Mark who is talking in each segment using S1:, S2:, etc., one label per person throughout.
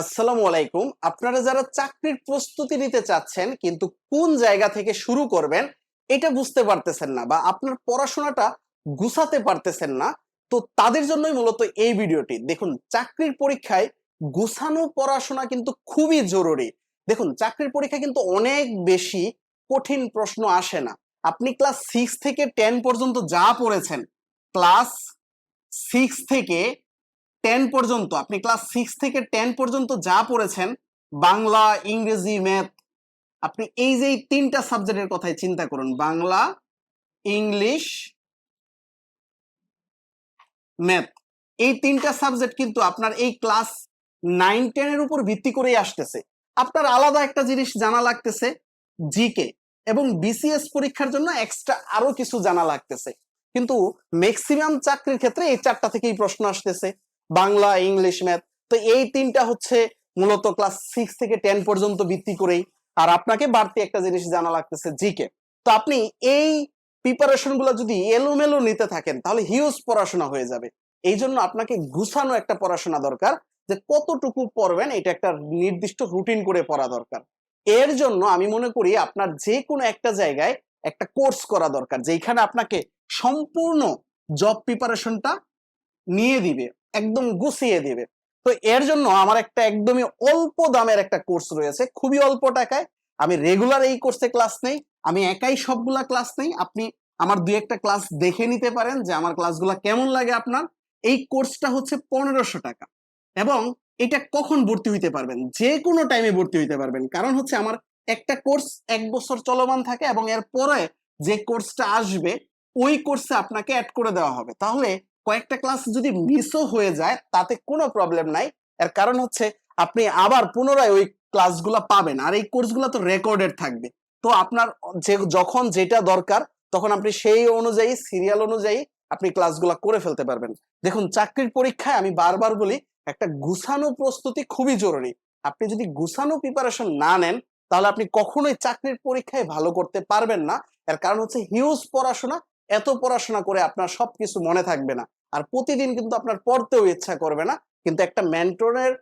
S1: আসসালামু আলাইকুম। আপনারা যারা চাকরির প্রস্তুতি নিতে চাচ্ছেন, কিন্তু কোন জায়গা থেকে শুরু করবেন, এটা বুঝতে পারতেছেন না বা আপনার পড়াশোনাটা গুছাতে পারতেছেন না, তো তাদের জন্যই মূলত এই ভিডিওটি। দেখুন, চাকরির পরীক্ষায় গুছানো পড়াশোনা কিন্তু খুবই জরুরি। দেখুন, চাকরির পরীক্ষা কিন্তু অনেক বেশি কঠিন প্রশ্ন আসে না। আপনি ক্লাস সিক্স থেকে টেন পর্যন্ত যা পড়েছেন, ক্লাস সিক্স থেকে টেন পর্যন্ত, আপনি ক্লাস সিক্স থেকে টেন পর্যন্ত যা পড়েছেন, বাংলা, ইংরেজি ম্যাথ আপনি এই যে তিনটা সাবজেক্টের কথাই চিন্তা করুন। বাংলা, ইংলিশ ম্যাথ এই তিনটা সাবজেক্ট কিন্তু আপনার এই ক্লাস নাইন টেনের উপর ভিত্তি করেই আসতেছে। আপনার আলাদা একটা জিনিস জানা লাগতেছে জিকে এবং বিসিএস পরীক্ষার জন্য এক্সট্রা আরও কিছু জানা লাগতেছে। কিন্তু ম্যাক্সিমাম চাকরির ক্ষেত্রে এই চারটা থেকেই প্রশ্ন আসতেছে। Bangla, English, math. তো এই তিনটা হচ্ছে মূলত ক্লাস সিক্স থেকে টেন পর্যন্ত ভিত্তি করেই। আর আপনাকে বাড়তি একটা জিনিস জানা লাগতেছে জিকে তো আপনি এই প্রিপারেশনগুলো যদি এলোমেলো নিতে থাকেন, তাহলে হিউজ পড়াশোনা হয়ে যাবে। এই জন্য আপনাকে গুছানো একটা পড়াশোনা দরকার, যে কতটুকু পড়বেন এটা একটা নির্দিষ্ট রুটিন করে পড়া দরকার। এর জন্য আমি মনে করি আপনার যে কোনো একটা জায়গায় একটা কোর্স করা দরকার যেখানে আপনাকে সম্পূর্ণ জব প্রিপারেশনটা নিয়ে দিবে। একদম গুছিয়ে দিবে। তো এর জন্য আমার একটা একদমই অল্প দামের একটা কোর্স রয়েছে, খুবই অল্প টাকায়। আমি রেগুলার এই কোর্সে ক্লাস নেই, আমি একাই সবগুলা ক্লাস নেই। আপনি আমার দুই একটা ক্লাস দেখে নিতে পারেন যে আমার ক্লাসগুলা কেমন লাগে আপনার। এই কোর্সটা হচ্ছে পনেরোশো টাকা। এবং এটা কখন ভর্তি হইতে পারবেন? যে কোনো টাইমে ভর্তি হইতে পারবেন। কারণ হচ্ছে আমার একটা কোর্স এক বছর চলমান থাকে এবং এর পরে যে কোর্সটা আসবে, ওই কোর্সে আপনাকে অ্যাড করে দেওয়া হবে। তাহলে কয়েকটা ক্লাস যদি মিসও হয়ে যায়, তাতে কোনো প্রবলেম নাই। এর কারণ হচ্ছে, আপনি আবার পুনরায় ওই ক্লাসগুলো পাবেন। আর এই কোর্সগুলো তো রেকর্ডেড থাকবে। তো আপনার যে, যখন যেটা দরকার, তখন আপনি সেই অনুযায়ী সিরিয়াল অনুযায়ী আপনি ক্লাসগুলো করে ফেলতে পারবেন। দেখুন, চাকরির পরীক্ষায় আমি বারবার বলি, একটা গুছানো প্রস্তুতি খুবই জরুরি। আপনি যদি গুছানো প্রিপারেশন না নেন, তাহলে আপনি কখনোই চাকরির পরীক্ষায় ভালো করতে পারবেন না। এর কারণ হচ্ছে হিউজ পড়াশোনা, এত পড়াশোনা করে আপনার সবকিছু মনে থাকবে না। আর প্রতিদিন কিন্তু আপনার পড়তেও ইচ্ছা করবে না। কিন্তু একটা মেন্টরের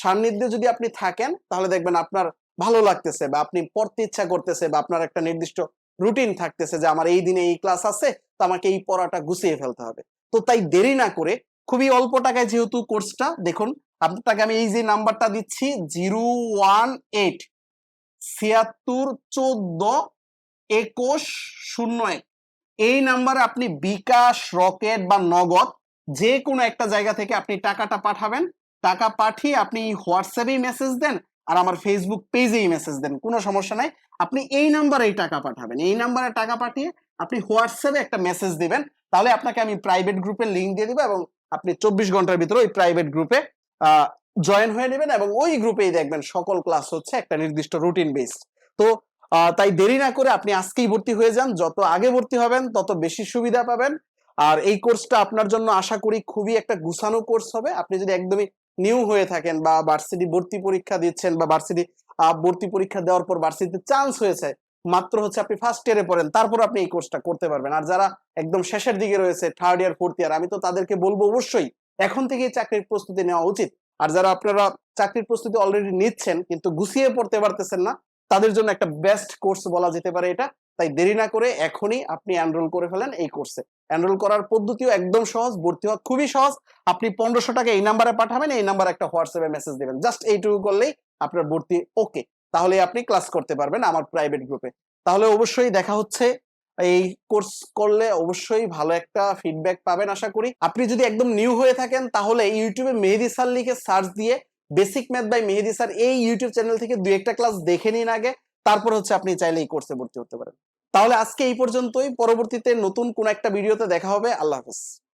S1: সান্নিধ্যে যদি আপনি থাকেন, তাহলে দেখবেন আপনার ভালো লাগতেছে বা আপনি পড়তে ইচ্ছা করতেছে বা আপনার একটা নির্দিষ্ট রুটিন থাকতেছে যে আমার এই দিনে এই ক্লাস আছে, তো আমাকে এই পড়াটা গুছিয়ে ফেলতে হবে। তো তাই দেরি না করে খুবই অল্প টাকায় যেহেতু কোর্সটা, দেখুন আপনাকে আমি এই যে নাম্বারটা দিচ্ছি জিরো ওয়ান এইট ছিয়াত্তর চোদ্দ একুশ শূন্য এক। এই নাম্বারে আপনি বিকাশ, রকেট বা নগদ যে কোনো একটা জায়গা থেকে আপনি টাকাটা পাঠাবেন। টাকা পাঠিয়ে আপনি হোয়াটসঅ্যাপেই মেসেজ দেন আর আমার ফেসবুক পেজেই মেসেজ দেন, কোনো সমস্যা নাই। আপনি এই নাম্বারেই টাকা পাঠাবেন। এই নাম্বারে টাকা পাঠিয়ে আপনি হোয়াটসঅ্যাপে একটা মেসেজ দিবেন। তাহলে আপনাকে আমি প্রাইভেট গ্রুপের লিঙ্ক দিয়ে দিব এবং আপনি চব্বিশ ঘণ্টার ভিতরে ওই প্রাইভেট গ্রুপে জয়েন হয়ে নেবেন এবং ওই গ্রুপেই দেখবেন সকল ক্লাস হচ্ছে একটা নির্দিষ্ট রুটিন বেসড তো তাই দেরি না করে আপনি আজকেই ভর্তি হয়ে যান। যত আগে ভর্তি হবেন, তত বেশি সুবিধা পাবেন। আর এই কোর্সটা আপনার জন্য আশা করি খুবই একটা গুছানো কোর্স হবে। আপনি যদি একদমই নিউ হয়ে থাকেন বা ভার্সিটি ভর্তি পরীক্ষা দিচ্ছেন বা ভার্সিটি ভর্তি পরীক্ষা দেওয়ার পর ভার্সিটিতে চান্স হয়েছে, মাত্র হচ্ছে আপনি ফার্স্ট ইয়ারে পড়েন, তারপর আপনি এই কোর্সটা করতে পারবেন। আর যারা একদম শেষের দিকে রয়েছে থার্ড ইয়ার ফোর্থ ইয়ার আমি তো তাদেরকে বলব অবশ্যই, এখন থেকেই চাকরির প্রস্তুতি নেওয়া উচিত। আর যারা আপনারা চাকরির প্রস্তুতি অলরেডি নিচ্ছেন, কিন্তু গুছিয়ে পড়তে পারতেছেন না তাদের জন্য একটা বেস্ট কোর্স বলা যেতে পারে এটা। তাই দেরি না করে এখনই আপনি এনরোল করে ফেলেন এই কোর্সে এনরোল করার পদ্ধতিও একদম সহজ, ভর্তি হওয়া খুবই সহজ। আপনি পনেরোশো টাকা এই নাম্বারে পাঠাবেন, এই নাম্বারে একটা হোয়াটসঅ্যাপে মেসেজ দেবেন। জাস্ট এইটুকু করলেই আপনার ভর্তি ওকে তাহলে আপনি ক্লাস করতে পারবেন আমার প্রাইভেট গ্রুপে তাহলে অবশ্যই দেখা হচ্ছে। এই কোর্স করলে অবশ্যই ভালো একটা ফিডব্যাক পাবেন আশা করি। আপনি যদি একদম নিউ হয়ে থাকেন, তাহলে ইউটিউবে মেহেদি স্যার লিখে সার্চ দিয়ে basic math by Mehedi sir এই ইউটিউব চ্যানেল থেকে দুই একটা ক্লাস দেখে নিন আগে, তারপর হচ্ছে আপনি চাইলে এই কোর্সে ভর্তি হতে পারেন। তাহলে আজকে এই পর্যন্তই, পরবর্তীতে নতুন কোন একটা ভিডিওতে দেখা হবে, আল্লাহ হাফেজ।